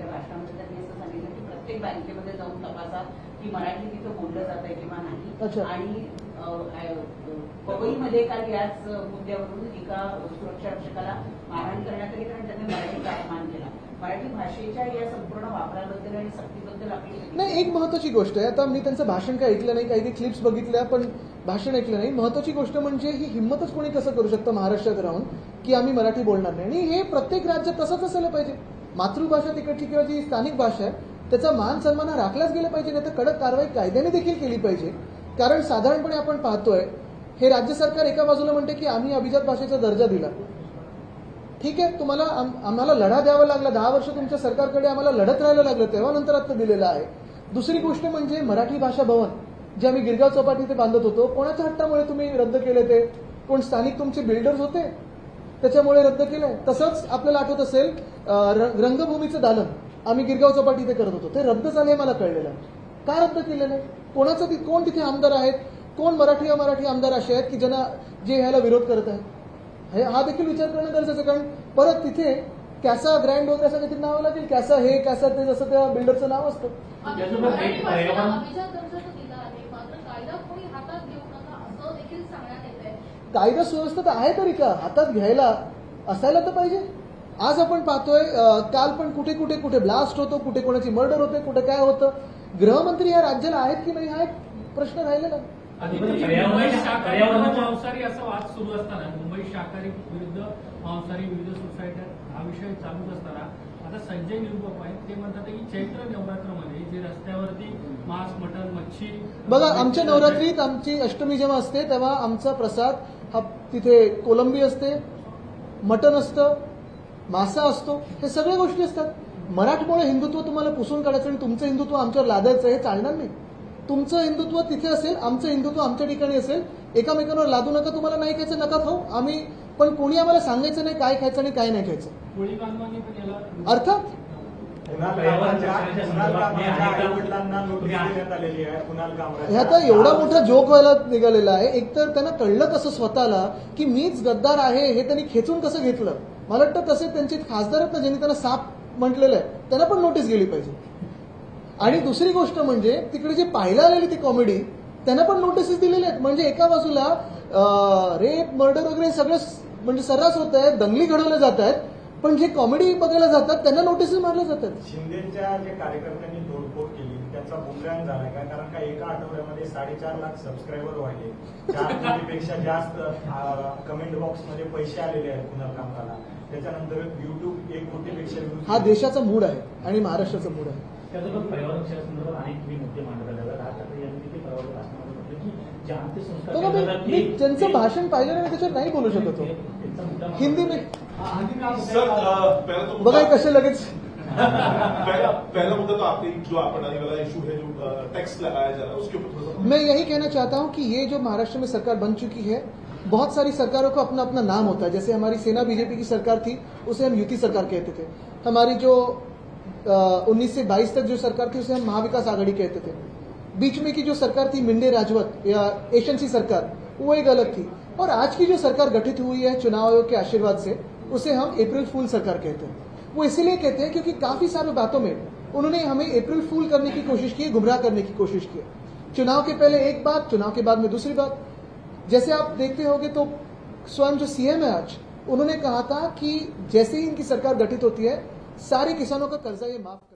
त्याच्या भाषणामध्ये त्यांनी असं सांगितलं की प्रत्येक बँकेमध्ये जाऊन तपासा की मराठी तिथं बोललं जात आहे किंवा. नाही. आणि पवईमध्ये काल याच मुद्द्यावरून एका सुरक्षा रक्षकाला मारहाण करण्यात आली कारण त्यांनी मराठीचा अपमान केला. मराठी भाषेच्या या संपूर्ण वापराबद्दल आणि सक्तीबद्दल आपली नाही एक महत्वाची गोष्ट आहे. आता मी त्यांचं भाषण काय ऐकलं नाही काही काही क्लिप्स बघितल्या पण भाषण ऐकलं नाही. महत्वाची गोष्ट म्हणजे ही हिंमतच कोणी कसं करू शकतं महाराष्ट्रात राहून की आम्ही मराठी बोलणार नाही? आणि हे प्रत्येक राज्यात तसंच असायला पाहिजे. मातृभाषा तिकडची किंवा जी स्थानिक भाषा आहे त्याचा मान सन्मान हा राखलाच गेला पाहिजे नाही तर कडक कारवाई कायद्याने देखील केली पाहिजे. कारण साधारणपणे आपण पाहतोय हे राज्य सरकार एका बाजूला म्हणते की आम्ही अभिजात भाषेचा दर्जा दिला. ठीक आहे तुम्हाला आम्हाला लढा द्यावा लागला दहा वर्ष तुमच्या सरकारकडे आम्हाला लढत राहायला लागलं तेव्हा नंतर आता दिलेलं आहे. दुसरी गोष्ट म्हणजे मराठी भाषा भवन जे आम्ही गिरगाव चौपाटी ते बांधत होतो कोणाच्या हट्टामुळे तुम्ही रद्द केले ते? कोण स्थानिक तुमचे बिल्डर्स होते? त्याच्यामुळे रद्द केलंय तसंच आपल्याला आठवत असेल रंगभूमीचं दालन आम्ही गिरगाव चौपाटी ते करत होतो. ते रद्द झाले मला कळलेलं. आहे का रद्द केलेलं? आहे कोणाचं कोण तिथे आमदार आहेत? कोण मराठी अमराठी आमदार असे आहेत की ज्यांना जे ह्याला विरोध करत आहेत? हे हा देखील विचार करणं गरजेचं आहे कारण परत तिथे कॅसा ग्रँड वगैरे असं काहीतरी नाव लागेल कॅसा हे कॅसा ते जसं त्या बिल्डरचं नाव असतं त्याच्यासोबत मराठी एक भाषेला पर्यावरण- अभिजात दर्जा तर दिला आहे मात्र कायदा कोणी हातात घेऊ नका असं देखील सांगण्यात येत आहे कायदा सुव्यवस्था तर आहे तरी का? हातात घ्यायला असायला तर पाहिजे. आज आपण पाहतोय काल पण कुठे कुठे कुठे ब्लास्ट होतो कुठे कोणाची मर्डर होते कुठे काय होतं. गृहमंत्री या राज्याला आहेत की नाही हा एक प्रश्न राहिलेला मुंबई शाकाहारी पर्यावरणाच्या- मांसाहारी असा वाद सुरू असताना मुंबई शाकाहारी विरुद्ध मांसाहारी विविध सोसायट्या हा विषय चालूच असताना संजय निरुपम आहेत ते म्हणतात की चैत्र नवरात्रामध्ये जे रस्त्यावरती मांस मटण मच्छी. बघा आमच्या नवरात्रीत आमची अष्टमी जेव्हा असते तेव्हा आमचा प्रसाद हा तिथे कोलंबी असते मटण असतं मासा असतो हे सगळ्या गोष्टी असतात. मराठमोळे हिंदुत्व तुम्हाला पुसून काढायचं आणि तुमचं हिंदुत्व आमच्यावर लादायचं हे चालणार नाही. तुमचं हिंदुत्व तिथे असेल आमचं हिंदुत्व आमच्या ठिकाणी असेल एकामेकांवर लादू नका तुम्हाला नाही खायचं नका खाऊ. आम्ही पण कोणी आम्हाला सांगायचं नाही काय खायचं आणि काय नाही खायचं. याला अर्थात? हे आता एवढा मोठा जोक व्हायला निघालेला आहे. एकतर त्यांना कळलं कसं स्वतःला की मीच गद्दार आहे हे त्यांनी खेचून कसं घेतलं? मला वाटतं तसे त्यांचे खासदार आहेत ना ज्यांनी त्यांना साप म्हटलेलं आहे. त्यांना पण नोटीस गेली पाहिजे. आणि दुसरी गोष्ट म्हणजे तिकडे जे पाहायला आलेली ती कॉमेडी त्यांना पण नोटीसेस दिलेल्या आहेत. म्हणजे एका बाजूला रेप मर्डर वगैरे सगळं म्हणजे सर्रास होत आहे दंगली घडवल्या जात आहेत पण जे कॉमेडी बघायला जातात त्यांना नोटीसेस मारल्या जातात शिंदेच्या जे कार्यकर्त्यांनी तोडफोड केली त्याचा बुमरॅन झालाय का? कारण का एका आठवड्यामध्ये साडेचार लाख सबस्क्रायबर वाढले. चार कोटीपेक्षा जास्त कमेंट बॉक्समध्ये पैसे आलेले आहेत कुणाल त्याच्यानंतर युट्यूब एक कोटीपेक्षा हा देशाचा मूड आहे आणि महाराष्ट्राचा मूड आहे. त्यासोबत पर्यावरण संदर्भात अनेक तुम्ही मुद्दे मांडत आले राज ठाकरे यांनी पर्यावरण भाषणामध्ये म्हटलं की जे अंत्यसंस्कार मी जातात मी त्यांचं भाषण पाहिलं नाही त्याच्यावर नाही बोलू शकत हो. हिंदी में सर पहला बघा कसे लगेच पहला पहला मुद्दा तो आपके जो आप बनाने वाला इशू है जो टैक्स लगाया जा रहा है उसके ऊपर मैं यही कहना चाहता हूँ कि ये जो महाराष्ट्र में सरकार बन चुकी है बहुत सारी सरकारों को अपना अपना नाम होता है। जैसे हमारी सेना बीजेपी की सरकार थी उसे हम युति सरकार कहते थे। हमारी जो उन्नीस से बाईस तक जो सरकार थी, उसे हम महाविकास आघाड़ी कहते थे। बीच में की जो सरकार थी, मिंडे राजवत, या एशंसी सरकार, वो एक अलग थी। और आज की जो सरकार गठित हुई है चुनाव आयोग के आशीर्वाद से, उसे हम अप्रैल फूल सरकार कहते हैं। वो इसीलिए कहते हैं क्योंकि काफ़ी सारे बातों में उन्होंने हमें अप्रैल फूल करने की कोशिश की, गुमराह करने की कोशिश की। चुनाव के पहले एक बात, चुनाव के बाद में दूसरी बात। जैसे आप देखते होंगे तो स्वयं जो सीएम है आज, उन्होंने कहा था कि जैसे ही इनकी सरकार गठित होती है सारे किसानों का कर्जा ये माफ